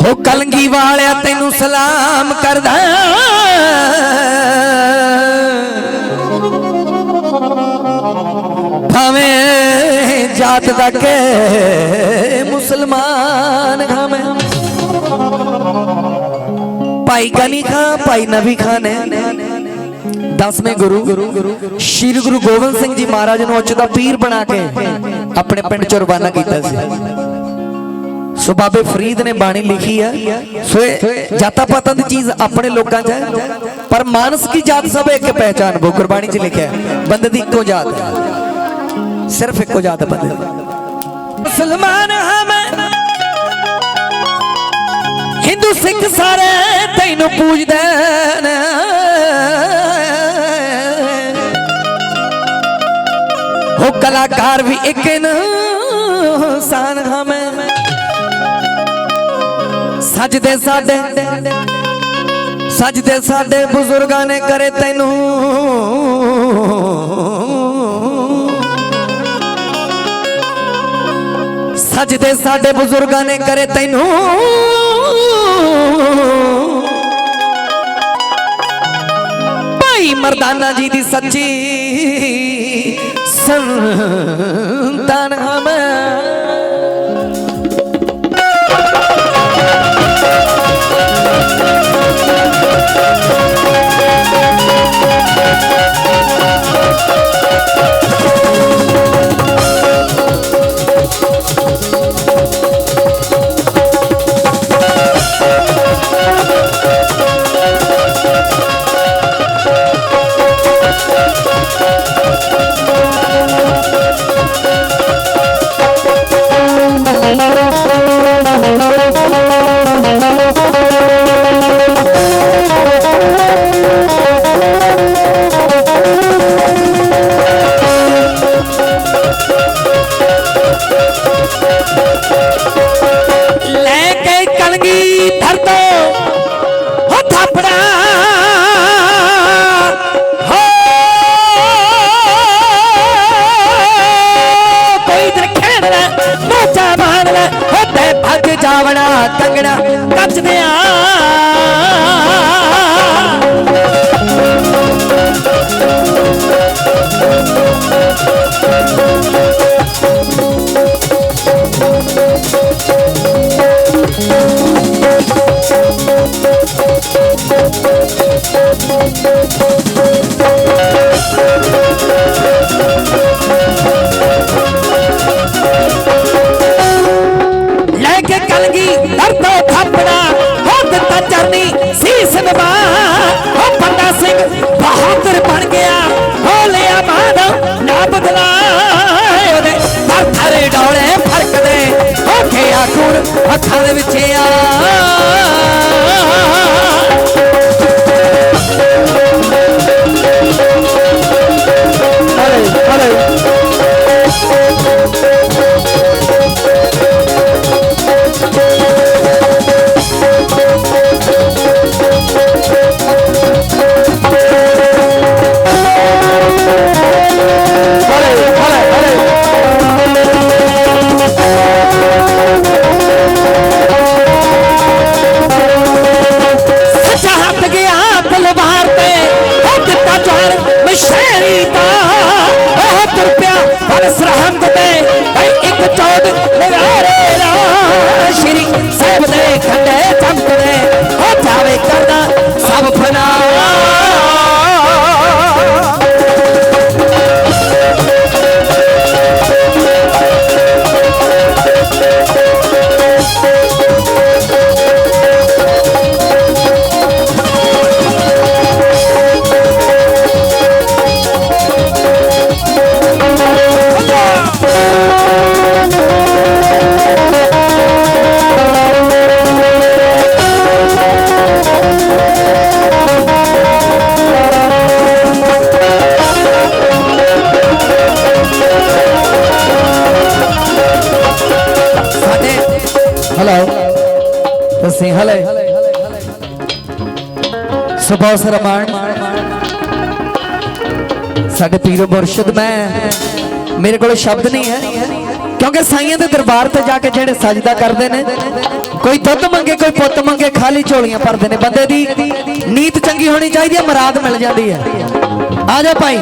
ਹੋ ਕਲਗੀ ਵਾਲਿਆ ਤੈਨੂੰ ਸਲਾਮ ਕਰਦਾ। ਭਾਵੇਂ ਜਾਤ ਦਾ ਕੇ ਮੁਸਲਮਾਨ ਖਾਵੇਂ ਭਾਈ ਗਨੀ ਖਾਂ, ਭਾਈ ਨਬੀ ਖਾਨ ਨੇ। ਦਸਵੇਂ ਗੁਰੂ, ਸ਼੍ਰੀ ਗੁਰੂ ਗੋਬਿੰਦ ਸਿੰਘ ਜੀ ਮਹਾਰਾਜ ਨੂੰ ਉੱਚ ਦਾ ਪੀਰ ਬਣਾ ਕੇ ਆਪਣੇ ਪਿੰਡ ਚ ਰਵਾਨਾ ਕੀਤਾ ਸੀ। ਸੋ ਬਾਬੇ ਫਰੀਦ ਨੇ ਬਾਣੀ ਲਿਖੀ ਹੈ ਸੋ ਇਹ ਜਾਤਾਂ ਪਾਤਾਂ ਦੀ ਚੀਜ਼ ਆਪਣੇ ਲੋਕਾਂ 'ਚ ਹੈ। ਪਰ ਮਾਨਸ ਕੀ ਜਾਤ ਸਭ ਇੱਕ ਪਹਿਚਾਨ? ਬੋ ਗੁਰਬਾਣੀ 'ਚ ਲਿਖਿਆ ਬੰਦੇ ਦੀ ਇੱਕੋ ਜਾਤ ਹੈ। ਸਿਰਫ ਇੱਕੋ ਜਾਤ ਹੈ ਬੰਦੇ ਮੁਸਲਮਾਨ ਹਾਂ ਮੈਂ ਹਿੰਦੂ, ਸਿੱਖ ਸਾਰੇ ਤੈਨੂੰ ਪੂਜਦੇ ਨੇ। ਹੋ ਕਲਾਕਾਰ ਵੀ ਇੱਕ ਇਨਸਾਨ ਹਾਂ ਮੈਂ ਸਜਦੇ ਸਾਡੇ ਸਜਦੇ ਸਾਡੇ ਬਜ਼ੁਰਗਾਂ ਨੇ ਕਰੇ ਤੈਨੂੰ। ਸਜਦੇ ਸਾਡੇ ਬਜ਼ੁਰਗਾਂ ਨੇ ਕਰੇ ਤੈਨੂੰ। ਭਾਈ ਮਰਦਾਨਾ ਜੀ ਦੀ ਸੱਚੀ ਸੰਤਾਨ ਮੋਚਾ ਬਾਣ ਲੈ ਹੋ ਤੇ ਭੱਜ ਜਾਵਣਾ ਕੰਗਣਾ ਕੱਚਦਿਆਂ ਲੈ ਹੋ ਦਿੱਤਾ ਚਰਨੀ ਸੀਸ ਨਵਾ ਹੋ ਬੰਦਾ ਸਿੰਘ ਬਹਾਦਰ ਬਣ ਗਿਆ। ਹੋ ਲਿਆ ਮਾਨ ਨਾ ਬਦਲਾ ਉਹਦੇ ਪੱਥਰ ਡੋਲੇ ਫਰਕਦੇ ਹੋ ਗਿਆ ਖੂਨ ਹੱਥਾਂ ਦੇ ਵਿੱਚ ਆ। ਹਲੋ ਤੁਸੀਂ ਹਲੇ ਸੁਭਾ ਸਰਮਾਨ ਸਾਡੇ ਪੀਰੋ ਮੁਰਸ਼ਿਦ ਮੈਂ, ਮੇਰੇ ਕੋਲ ਸ਼ਬਦ ਨਹੀਂ ਹੈ। ਕਿਉਂਕਿ ਸਾਈਆਂ ਦੇ ਦਰਬਾਰ ਤੇ ਜਾ ਕੇ ਜਿਹੜੇ ਸਜਦਾ ਕਰਦੇ ਨੇ, ਕੋਈ ਦੁੱਧ ਮੰਗੇ, ਕੋਈ ਪੁੱਤ ਮੰਗੇ, ਖਾਲੀ ਝੋਲੀਆਂ ਭਰਦੇ ਨੇ। ਬੰਦੇ ਦੀ ਨੀਤ ਚੰਗੀ ਹੋਣੀ ਚਾਹੀਦੀ ਹੈ, ਮਰਾਦ ਮਿਲ ਜਾਂਦੀ ਹੈ। ਆ ਜਾ ਭਾਈ।